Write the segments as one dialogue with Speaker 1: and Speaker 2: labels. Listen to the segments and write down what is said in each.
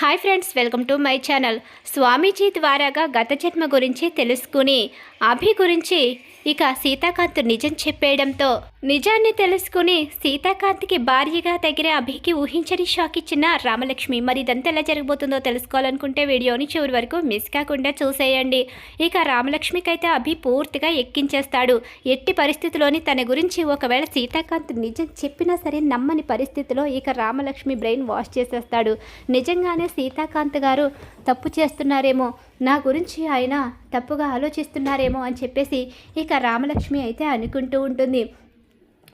Speaker 1: Hi friends welcome to my channel. స్వామీజీ ద్వారాగా గత జన్మ గురించి తెలుసుకుని అభి గురించి ఇక సీతాకాంత్ నిజం చెప్పేయడంతో నిజాన్ని తెలుసుకుని సీతాకాంత్కి భార్యగా తగిన అభికి ఊహించని షాక్ ఇచ్చిన రామలక్ష్మి. మరి ఇదంతా ఎలా జరగబోతుందో తెలుసుకోవాలనుకుంటే వీడియోని చివరి వరకు మిస్ కాకుండా చూసేయండి. ఇక రామలక్ష్మికి అయితే అభి పూర్తిగా ఎక్కించేస్తాడు. ఎట్టి పరిస్థితిలోని తన గురించి ఒకవేళ సీతాకాంత్ నిజం చెప్పినా సరే నమ్మని పరిస్థితిలో ఇక రామలక్ష్మి బ్రెయిన్ వాష్ చేసేస్తాడు. నిజంగానే సీతాకాంత్ గారు తప్పు చేస్తున్నారేమో నా గురించి ఆయన తప్పుగా ఆలోచిస్తున్నారేమో అని చెప్పేసి ఇక రామలక్ష్మి అయితే అనుకుంటూ ఉంటుంది.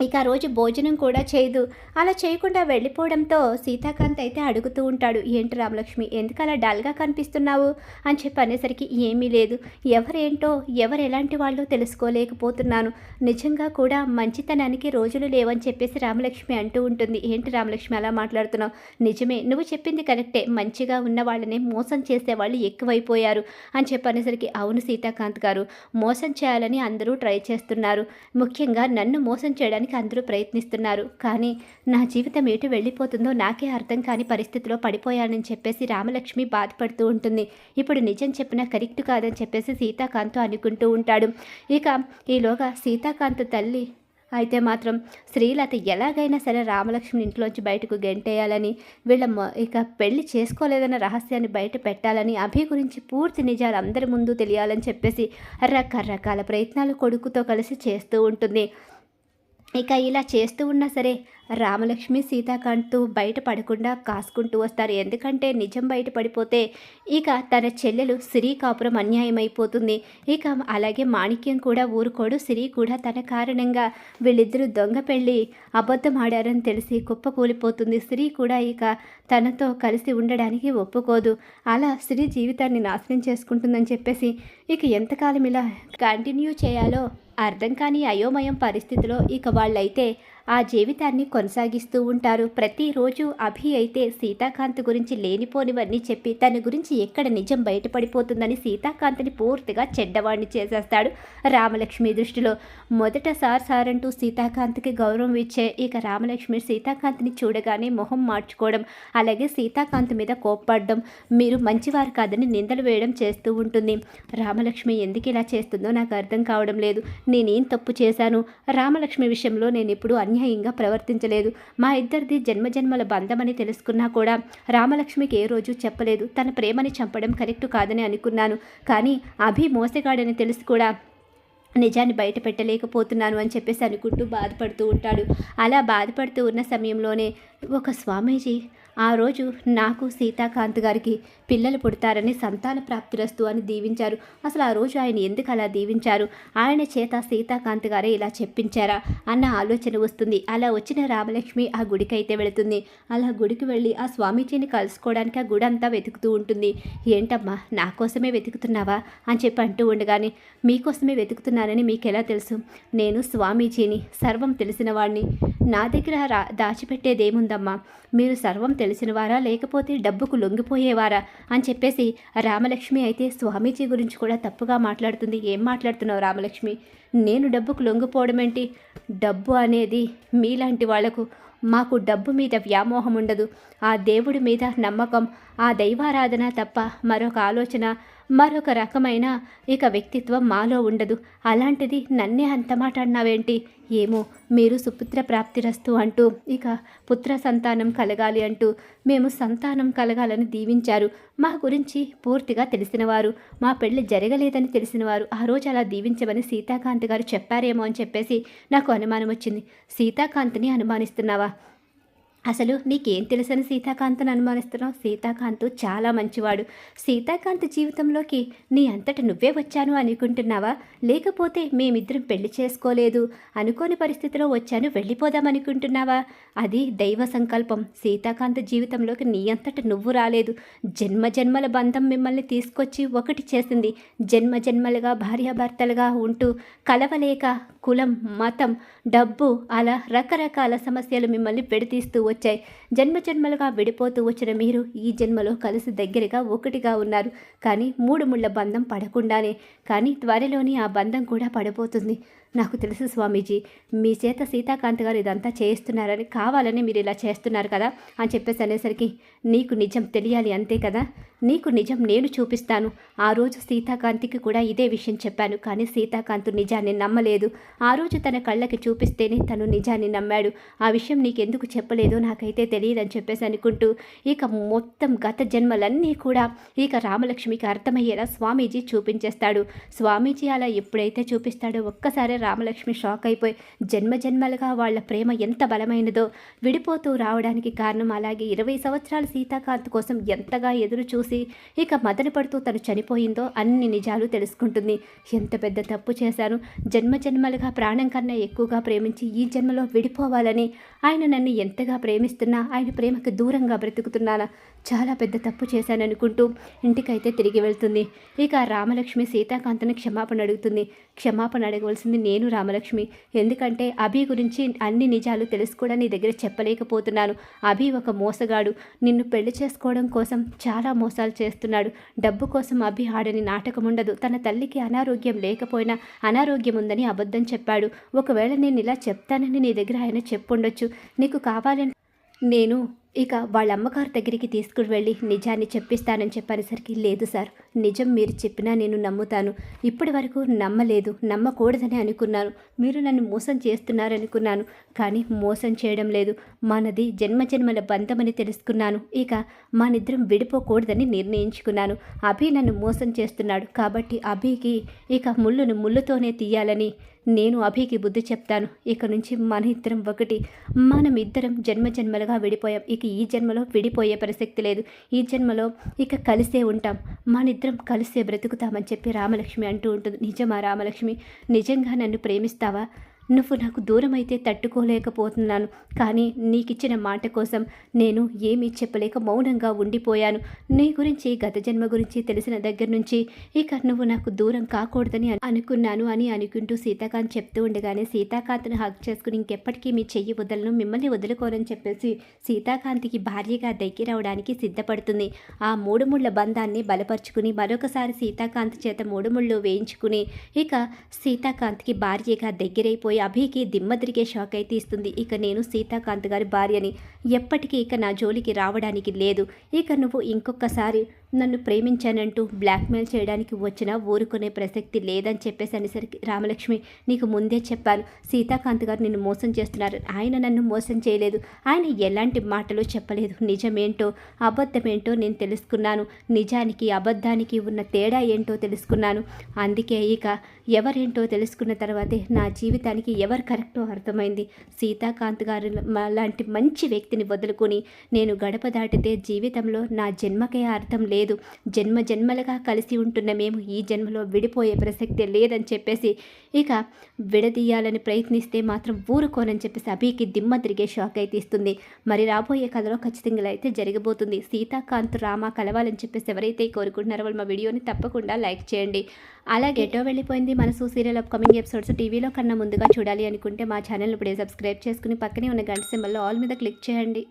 Speaker 1: ఇక ఆ రోజు భోజనం కూడా చేయదు. అలా చేయకుండా వెళ్ళిపోవడంతో సీతాకాంత్ అయితే అడుగుతూ ఉంటాడు ఏంటి రామలక్ష్మి ఎందుకు అలా డల్గా కనిపిస్తున్నావు? అని చెప్పి అనేసరికి ఏమీ లేదు. ఎవరేంటో ఎవరు ఎలాంటి వాళ్ళు తెలుసుకోలేకపోతున్నాను. నిజంగా కూడా మంచితనానికి రోజులు లేవని చెప్పేసి రామలక్ష్మి అంటూ ఉంటుంది. ఏంటి రామలక్ష్మి అలా మాట్లాడుతున్నావు? నిజమే నువ్వు చెప్పింది కరెక్టే. మంచిగా ఉన్న వాళ్ళని మోసం చేసే వాళ్ళు ఎక్కువైపోయారు. అని చెప్పి అనేసరికి అవును సీతాకాంత్ గారు మోసం చేయాలని అందరూ ట్రై చేస్తున్నారు. ముఖ్యంగా నన్ను మోసం చేయడానికి అందరూ ప్రయత్నిస్తున్నారు. కానీ నా జీవితం ఎటు వెళ్ళిపోతుందో నాకే అర్థం కాని పరిస్థితిలో పడిపోయానని చెప్పేసి రామలక్ష్మి బాధపడుతూ ఉంటుంది. ఇప్పుడు నిజం చెప్పినా కరెక్ట్ కాదని చెప్పేసి సీతాకాంత్ అనుకుంటూ ఉంటాడు. ఇక ఈలోగా సీతాకాంత్ తల్లి అయితే మాత్రం శ్రీలత ఎలాగైనా సరే రామలక్ష్మి ఇంట్లోంచి బయటకు గెంటేయాలని వీళ్ళ ఇక పెళ్ళి చేసుకోలేదన్న రహస్యాన్ని బయట పెట్టాలని అభి గురించి పూర్తి నిజాలు అందరి ముందు తెలియాలని చెప్పేసి రకరకాల ప్రయత్నాలు కొడుకుతో కలిసి చేస్తూ ఉంటుంది. ఇక ఇలా చేస్తూ ఉన్నా సరే రామలక్ష్మి సీతాకాంత్ బయట పడకుండా కాసుకుంటూ వస్తారు. ఎందుకంటే నిజం బయట పడిపోతే ఇక తన చెల్లెలు సిరి కాపురం అన్యాయమైపోతుంది. ఇక అలాగే మాణిక్యం కూడా ఊరుకోడు. సిరి కూడా తన కారణంగా వీళ్ళిద్దరూ దొంగ పెళ్ళి అబద్ధం ఆడారని తెలిసి కుప్పకూలిపోతుంది. సిరి కూడా ఇక తనతో కలిసి ఉండడానికి ఒప్పుకోదు. అలా సిరి జీవితాన్ని నాశనం చేసుకుంటుందని చెప్పేసి ఇక ఎంతకాలం ఇలా కంటిన్యూ చేయాలో అర్థం కాని అయోమయం పరిస్థితిలో ఇక వాళ్ళైతే ఆ జీవితాన్ని కొనసాగిస్తూ ఉంటారు. ప్రతిరోజు అభి అయితే సీతాకాంత్ గురించి లేనిపోనివన్నీ చెప్పి తన గురించి ఎక్కడ నిజం బయటపడిపోతుందని సీతాకాంత్ని పూర్తిగా చెడ్డవాడిని చేసేస్తాడు రామలక్ష్మి దృష్టిలో. మొదట సార్ సార్ అంటూ సీతాకాంత్కి గౌరవం ఇచ్చే ఇక రామలక్ష్మి సీతాకాంత్ని చూడగానే మొహం మార్చుకోవడం అలాగే సీతాకాంత్ మీద కోప్పడడం మీరు మంచివారు కాదని నిందలు వేయడం చేస్తూ ఉంటుంది. రామలక్ష్మి ఎందుకు ఇలా చేస్తుందో నాకు అర్థం కావడం లేదు. నేనేం తప్పు చేశాను? రామలక్ష్మి విషయంలో నేను ఎప్పుడూ అన్యాయంగా ప్రవర్తించలేదు. మా ఇద్దరిది జన్మజన్మల బంధమని తెలుసుకున్నా కూడా రామలక్ష్మికి ఏ రోజు చెప్పలేదు. తన ప్రేమని చంపడం కరెక్ట్ కాదని అనుకున్నాను. కానీ అభి మోసగాడని తెలిసి కూడా నిజాన్ని బయట పెట్టలేకపోతున్నాను అని చెప్పేసి అనుకుంటూ బాధపడుతూ ఉంటాడు. అలా బాధపడుతూ ఉన్న సమయంలోనే ఒక స్వామీజీ ఆ రోజు నాకు సీతాకాంత్ గారికి పిల్లలు పుడతారని సంతాన ప్రాప్తిరస్తు అని దీవించారు. అసలు ఆ రోజు ఆయన ఎందుకు అలా దీవించారు? ఆయన చేత సీతాకాంత్ గారే ఇలా చెప్పించారా? అన్న ఆలోచన వస్తుంది. అలా వచ్చిన రామలక్ష్మి ఆ గుడికైతే వెళుతుంది. అలా గుడికి వెళ్ళి ఆ స్వామీజీని కలుసుకోవడానికి ఆ గుడి అంతా వెతుకుతూ ఉంటుంది. ఏంటమ్మా నా కోసమే వెతుకుతున్నావా? అని చెప్పి అంటూ ఉండగానే మీకోసమే వెతుకుతున్నానని మీకు ఎలా తెలుసు? నేను స్వామీజీని సర్వం తెలిసిన వాడిని నా దగ్గర రా దాచిపెట్టేదేముందమ్మా? మీరు సర్వం తెలిసినవారా లేకపోతే డబ్బుకు లొంగిపోయేవారా? అని చెప్పేసి రామలక్ష్మి అయితే స్వామీజీ గురించి కూడా తప్పుగా మాట్లాడుతుంది. ఏం మాట్లాడుతున్నావు రామలక్ష్మి? నేను డబ్బుకు లొంగిపోవడం ఏంటి? డబ్బు అనేది మీలాంటి వాళ్ళకు మాకు డబ్బు మీద వ్యామోహం ఉండదు. ఆ దేవుడి మీద నమ్మకం ఆ దైవారాధన తప్ప మరొక ఆలోచన మరొక రకమైన ఇక వ్యక్తిత్వం మాలో ఉండదు. అలాంటిది నన్నే అంత మాట అన్నావేంటి ఏమో మీరు సుపుత్ర ప్రాప్తిరస్తు అంటూ ఇక పుత్ర సంతానం కలగాలి అంటూ మేము సంతానం కలగాలని దీవించారు. మా గురించి పూర్తిగా తెలిసినవారు మా పెళ్ళి జరగలేదని తెలిసినవారు ఆ రోజు అలా దీవించమని సీతాకాంత్ గారు చెప్పారేమో అని చెప్పేసి నాకు అనుమానం వచ్చింది సీతాకాంత్ని అనుమానిస్తున్నావా? అసలు నీకేం తెలుసని సీతాకాంత్ను అనుమానిస్తున్నావు? సీతాకాంత్ చాలా మంచివాడు. సీతాకాంత్ జీవితంలోకి నీ అంతట నువ్వే వచ్చాను అనుకుంటున్నావా? లేకపోతే మేమిద్దరం పెళ్ళి చేసుకోలేదు. అనుకోని పరిస్థితిలో వచ్చాను వెళ్ళిపోదాం అనుకుంటున్నావా? అది దైవ సంకల్పం. సీతాకాంత్ జీవితంలోకి నీ అంతట నువ్వు రాలేదు. జన్మ జన్మల బంధం మిమ్మల్ని తీసుకొచ్చి ఒకటి చేసింది. జన్మ జన్మలుగా భార్యాభర్తలుగా ఉంటూ కలవలేక కులం మతం డబ్బు అలా రకరకాల సమస్యలు మిమ్మల్ని పెడితీస్తూ వచ్చాయి. జన్మ జన్మలుగా విడిపోతూ వచ్చిన మీరు ఈ జన్మలో కలిసి దగ్గరగా ఒకటిగా ఉన్నారు. కానీ మూడు ముళ్ళ బంధం పడకుండానే. కానీ త్వరలోనే ఆ బంధం కూడా పడిపోతుంది. నాకు తెలుసు స్వామీజీ మీ చేత సీతాకాంత్ గారు ఇదంతా చేయిస్తున్నారని కావాలని మీరు ఇలా చేస్తున్నారు కదా అని చెప్పేసి అనేసరికి నీకు నిజం తెలియాలి అంతే కదా? నీకు నిజం నేను చూపిస్తాను. ఆ రోజు సీతాకాంతికి కూడా ఇదే విషయం చెప్పాను కానీ సీతాకాంత్ నిజాన్ని నమ్మలేదు. ఆ రోజు తన కళ్ళకి చూపిస్తేనే తను నిజాన్ని నమ్మాడు. ఆ విషయం నీకెందుకు చెప్పలేదో నాకైతే తెలియదని చెప్పేసి అనుకుంటూ ఇక మొత్తం గత జన్మలన్నీ కూడా ఇక రామలక్ష్మికి అర్థమయ్యేలా స్వామీజీ చూపించేస్తాడు. స్వామీజీ అలా ఎప్పుడైతే చూపిస్తాడో ఒక్కసారి రామలక్ష్మి షాక్ అయిపోయి జన్మ జన్మలుగా వాళ్ళ ప్రేమ ఎంత బలమైనదో విడిపోతూ రావడానికి కారణం అలాగే ఇరవై సంవత్సరాల సీతాకాంత్ కోసం ఎంతగా ఎదురు చూసి ఇక మదన పడుతూ తను చనిపోయిందో అన్ని నిజాలు తెలుసుకుంటుంది. ఎంత పెద్ద తప్పు చేశాను జన్మ జన్మలుగా ప్రాణం కన్నా ఎక్కువగా ప్రేమించి ఈ జన్మలో విడిపోవాలని ఆయన నన్ను ఎంతగా ప్రేమిస్తున్నా ఆయన ప్రేమకు దూరంగా బ్రతుకుతున్నానా? చాలా పెద్ద తప్పు చేశాననుకుంటూ ఇంటికైతే తిరిగి వెళ్తుంది. ఇక రామలక్ష్మి సీతాకాంతను క్షమాపణ అడుగుతుంది. క్షమాపణ అడగవలసింది నేను నేను రామలక్ష్మి. ఎందుకంటే అభి గురించి అన్ని నిజాలు తెలుసు కూడా నీ దగ్గర చెప్పలేకపోతున్నాను. అభి ఒక మోసగాడు. నిన్ను పెళ్ళి చేసుకోవడం కోసం చాలా మోసాలు చేస్తున్నాడు. డబ్బు కోసం అభి ఆడని నాటకం ఉండదు. తన తల్లికి అనారోగ్యం లేకపోయినా అనారోగ్యం ఉందని అబద్ధం చెప్పాడు. ఒకవేళ నేను ఇలా చెప్తానని నీ దగ్గర ఆయన చెప్పుండొచ్చు. నీకు కావాలని నేను ఇక వాళ్ళ అమ్మగారి దగ్గరికి తీసుకుని వెళ్ళి నిజాన్ని చెప్పిస్తానని చెప్పనేసరికి లేదు సార్ నిజం మీరు చెప్పినా నేను నమ్ముతాను. ఇప్పటి వరకు నమ్మలేదు నమ్మకూడదని అనుకున్నాను. మీరు నన్ను మోసం చేస్తున్నారనుకున్నాను కానీ మోసం చేయడం లేదు. మనది జన్మజన్మల బంధమని తెలుసుకున్నాను. ఇక మనిద్దరం విడిపోకూడదని నిర్ణయించుకున్నాను. అభి నన్ను మోసం చేస్తున్నాడు కాబట్టి అభికి ఇక ముళ్ళును ముళ్ళుతోనే తీయాలని నేను అభికి బుద్ధి చెప్తాను. ఇక నుంచి మన ఇద్దరం ఒకటి. మనం ఇద్దరం జన్మ జన్మలుగా విడిపోయాం. ఇక ఈ జన్మలో విడిపోయే ప్రసక్తి లేదు. ఈ జన్మలో ఇక కలిసే ఉంటాం. మనిద్దరం కలిసే బ్రతుకుతామని చెప్పి రామలక్ష్మి అంటూ ఉంటుంది. నిజమా రామలక్ష్మి? నిజంగా నన్ను ప్రేమిస్తావా? నువ్వు నాకు దూరం అయితే తట్టుకోలేకపోతున్నాను. కానీ నీకిచ్చిన మాట కోసం నేను ఏమీ చెప్పలేక మౌనంగా ఉండిపోయాను. నీ గురించి గత జన్మ గురించి తెలిసిన దగ్గర నుంచి ఇక నువ్వు నాకు దూరం కాకూడదని అనుకున్నాను అని అనుకుంటూ సీతాకాంత్ చెప్తూ ఉండగానే సీతాకాంత్ను హక్ చేసుకుని ఇంకెప్పటికీ మీ చెయ్యి వదలను మిమ్మల్ని వదులుకోనని చెప్పేసి సీతాకాంత్కి భార్యగా దగ్గర అవడానికి సిద్ధపడుతుంది. ఆ మూడు ముళ్ళ బంధాన్ని బలపరుచుకుని మరొకసారి సీతాకాంత్ చేత మూడు ముళ్ళు వేయించుకుని ఇక సీతాకాంత్కి భార్యగా దగ్గరైపోయి అభికి దిమ్మ తిరిగే షాక్ అయితే ఇస్తుంది. ఇక నేను సీతాకాంత్ గారి భార్యని ఎప్పటికీ ఇక నా జోలికి రావడానికి లేదు. ఇక నువ్వు ఇంకొకసారి నన్ను ప్రేమించానంటూ బ్లాక్మెయిల్ చేయడానికి వచ్చినా ఊరుకునే ప్రసక్తి లేదని చెప్పేసి అనేసరికి రామలక్ష్మి నీకు ముందే చెప్పాను సీతాకాంత్ గారు నిన్ను మోసం చేస్తున్నారు. ఆయన నన్ను మోసం చేయలేదు. ఆయన ఎలాంటి మాటలు చెప్పలేదు. నిజమేంటో అబద్ధమేంటో నేను తెలుసుకున్నాను. నిజానికి అబద్ధానికి ఉన్న తేడా ఏంటో తెలుసుకున్నాను. అందుకే ఇక ఎవరేంటో తెలుసుకున్న తర్వాతే నా జీవితానికి ఎవరు కరెక్టో అర్థమైంది. సీతాకాంత్ గారు లాంటి మంచి వ్యక్తిని వదులుకొని నేను గడప దాటితే జీవితంలో నా జన్మకే అర్థం లేదు. జన్మ జన్మలుగా కలిసి ఉంటున్న మేము ఈ జన్మలో విడిపోయే ప్రసక్తే లేదని చెప్పేసి ఇక విడదీయాలని ప్రయత్నిస్తే మాత్రం ఊరుకోనని చెప్పేసి అభికి దిమ్మ తిరిగే షాక్ అయితే ఇస్తుంది. మరి రాబోయే కథలో ఖచ్చితంగా అయితే జరగబోతుంది. సీతాకాంత్ రామ కలవాలని చెప్పేసి ఎవరైతే కోరుకుంటున్నారో వాళ్ళు మా వీడియోని తప్పకుండా లైక్ చేయండి. అలాగే ఎటో వెళ్ళిపోయింది మనసు సీరియల్ అప్కమింగ్ ఎపిసోడ్స్ టీవీలో కన్నా ముందుగా చూడాలి అనుకుంటే మా ఛానల్ ఇప్పుడే సబ్స్క్రైబ్ చేసుకుని పక్కనే ఉన్న గంట సింబల్లో ఆల్ మీద క్లిక్ చేయండి.